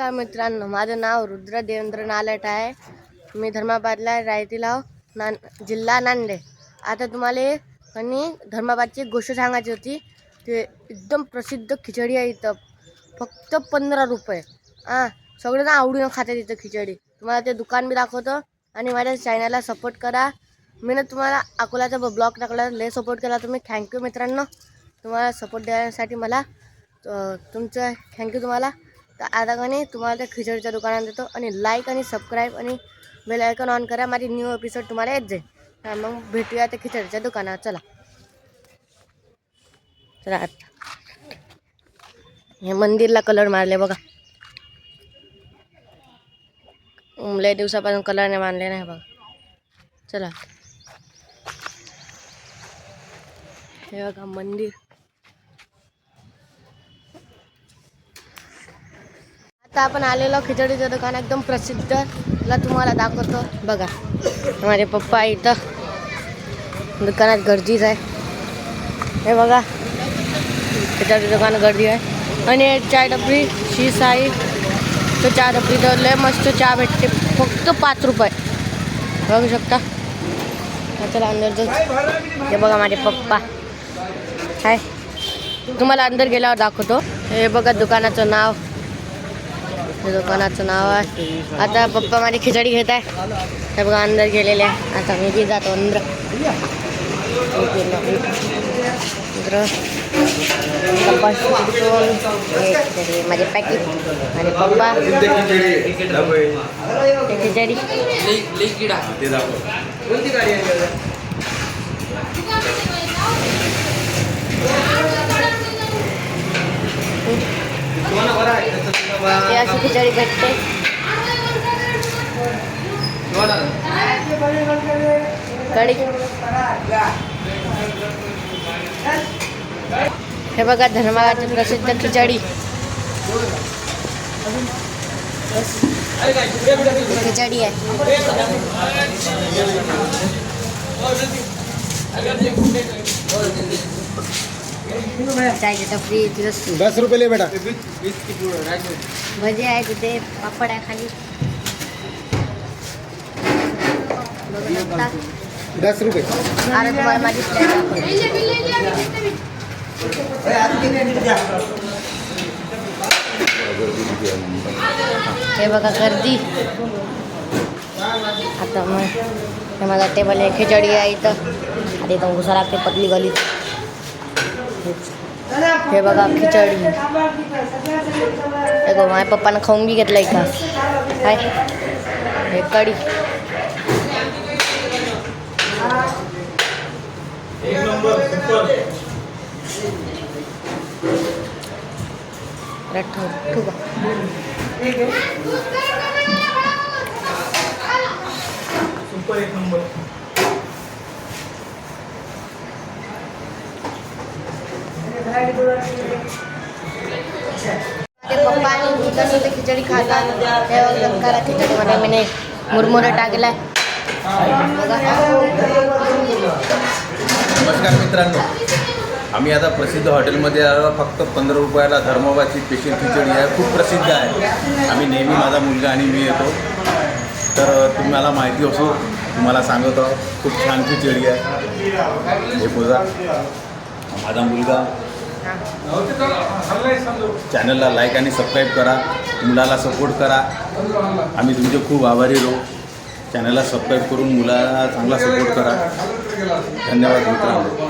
नमस्कार मित्रांनो माझं नाव रुद्र देवेंद्र नालट आहे. मी धर्माबादला राहतीला नान जिल्हा नांदे आता तुम्हाला आणि धर्माबादची एक गोष्ट सांगायची होती ते एकदम प्रसिद्ध खिचडी आहे इथं. फक्त पंधरा रुपये. हां सगळेजण आवडीनं खातात इथं खिचडी. तुम्हाला ते दुकान बी दाखवतो आणि माझ्या चॅनलला सपोर्ट करा. मी ना तुम्हाला अकोल्याचा ब्लॉग टाकला लय सपोर्ट केला तुम्ही. थँक्यू मित्रांनो. तुम्हाला सपोर्ट देण्यासाठी मला तुमचं थँक्यू तुम्हाला. तर आता का तुम्हाला त्या खिचडीच्या दुकानात देतो आणि लाईक आणि सबस्क्राईब आणि बेल आयकॉन ऑन करा माझी न्यू एपिसोड तुम्हाला येत जाईल मग भेटूया त्या खिचडीच्या दुकानात चला चला हे मंदिरला कलर मारले बघा लय दिवसापासून कलर नाही मारले नाही बघा चला हे बघा मंदिर आता आपण आलेलो खिचडीचं दुकान एकदम प्रसिद्ध. ला तुम्हाला दाखवतो. बघा माझे पप्पा इथं दुकानात गर्दीच आहे. हे बघा खिचडी दुकान गर्दी आहे. आणि चाय डबरी शी साई. तो चहा डबरी तर लय मस्त चहा भेटते. फक्त पाच रुपये. बघू शकता. चला अंदर हे बघा माझे पप्पा. हाय. तुम्हाला अंदर गेल्यावर दाखवतो. हे बघा दुकानाचं नाव. हे दुकानाचं नाव आहे. आता पप्पा माझी खिचडी घेत आहे. हे बघा अंदर गेलेले आहे. आता मी बी जातो अंदर. माझे पॅकेट आणि पप्पा. ते खिचडी. अशी खिचडी भेटते. कढी. हे बघा धर्माची प्रसिद्ध खिचडी. खिचडी आहे. चायची टपरी तिथं दस रुपये ले बेटा। भजी आहे तिथे पापड आहे खाली। बघू शकता दस रुपये आता तुम्हाला माझी plate दाखवते. हे बघा गर्दी। आता मग हे माझा टेबल आहे खिचडी आहे इथं. आता इथं घुसा लागते पतली गली हे बघा खिचडी हे गो माझ्या पप्पानं खाऊन बी घेतलंय का काय हे कढी रट्टू ठुका ते पप्पा आणि मी कसं ते खिचडी खातात ते वगैरे करा खिचडीमध्ये मी मुरमुरे टाकलाय बघा. नमस्कार मित्रांनो. आम्ही आता प्रसिद्ध हॉटेलमध्ये आलो. फक्त पंधरा रुपयाला धर्मोबाची स्पेशल खिचडी आहे. खूप प्रसिद्ध आहे. आम्ही नेहमी माझा मुलगा आणि मी येतो. तर तुम्हाला माहिती असो तुम्हाला सांगतो खूप छान खिचडी आहे. हे बोला माझा मुलगा. चॅनलला लाईक आणि सबस्क्राईब करा. मुलाला सपोर्ट करा. आम्ही तुमचे खूप आभारी राहू चॅनलला सबस्क्राईब करून मुलाला चांगला सपोर्ट करा. धन्यवाद मित्रांनो.